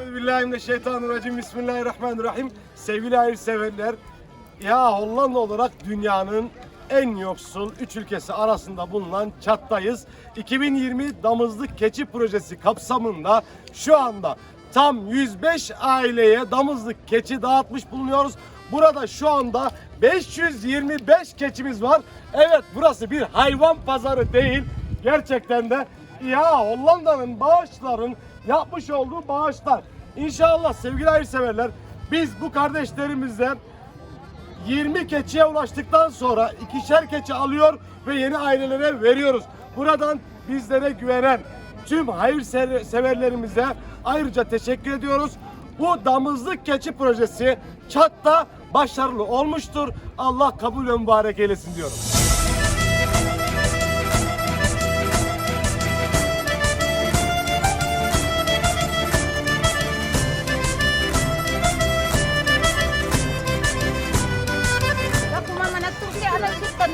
Euzubillahimineşşeytanirracim. Bismillahirrahmanirrahim. Sevgili hayırseverler, ya Hollanda olarak dünyanın en yoksul 3 ülkesi arasında bulunan Çat'tayız. 2020 Damızlık Keçi Projesi kapsamında şu anda tam 105 aileye damızlık keçi dağıtmış bulunuyoruz. Burada şu anda 525 keçimiz var. Evet burası bir hayvan pazarı değil. Gerçekten de ya Hollanda'nın bağışların yapmış olduğu bağışlar. İnşallah sevgili hayırseverler biz bu kardeşlerimizle 20 keçiye ulaştıktan sonra ikişer keçi alıyor ve yeni ailelere veriyoruz. Buradan bizlere güvenen tüm hayırseverlerimize ayrıca teşekkür ediyoruz. Bu damızlık keçi projesi Çat'ta başarılı olmuştur. Allah kabul ve mübarek eylesin diyorum.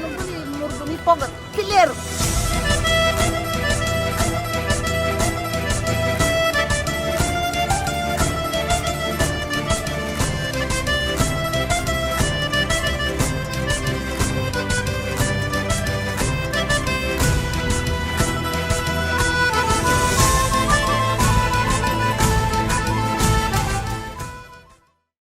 मुर्गुनी पगत क्लियर